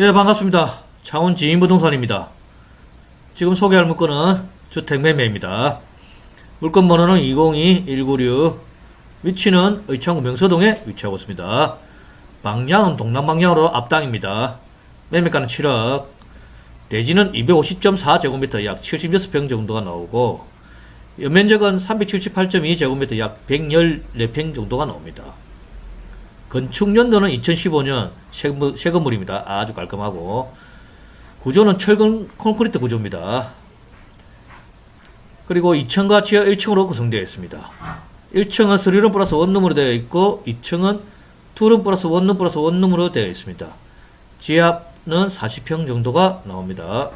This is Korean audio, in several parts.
예, 반갑습니다. 창원 지인 부동산입니다. 지금 소개할 물건은 주택 매매입니다. 물건 번호는 202-196, 위치는 의창구 명서동에 위치하고 있습니다. 방향은 동남방향으로 앞당입니다. 매매가는 7억, 대지는 250.4제곱미터 약 76평 정도가 나오고, 연면적은 378.2제곱미터 약 114평 정도가 나옵니다. 건축 연도는 2015년 세금, 세금물입니다. 아주 깔끔하고 구조는 철근 콘크리트 구조입니다. 그리고 2층과 지하 1층으로 구성되어 있습니다. 1층은 3룸 플러스 원룸으로 되어 있고 2층은 2룸 플러스 원룸 플러스 원룸으로 되어 있습니다. 지하는 40평 정도가 나옵니다.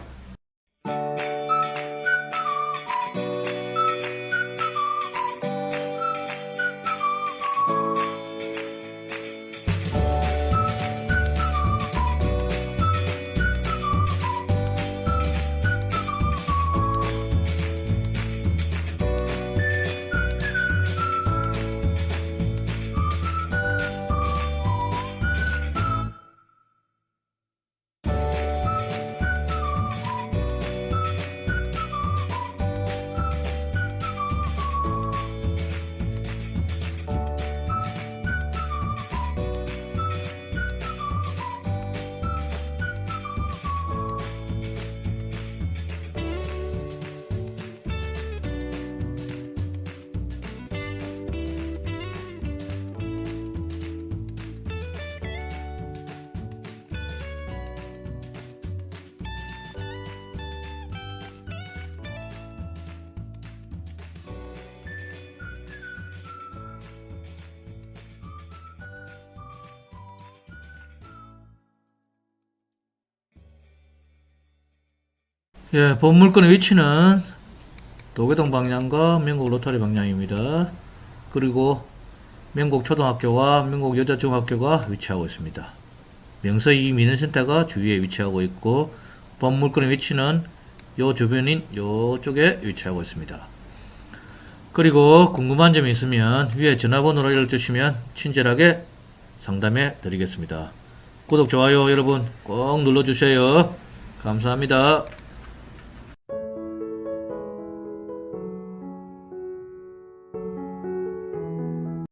예, 본 물건의 위치는 도계동 방향과 명곡 로터리 방향입니다. 그리고 명곡 초등학교와 명곡 여자중학교가 위치하고 있습니다. 명서 이 민원센터가 주위에 위치하고 있고 본 물건의 위치는 요 주변인 요쪽에 위치하고 있습니다. 그리고 궁금한 점이 있으면 위에 전화번호로 연락 주시면 친절하게 상담해 드리겠습니다. 구독, 좋아요 여러분 꼭 눌러주세요. 감사합니다.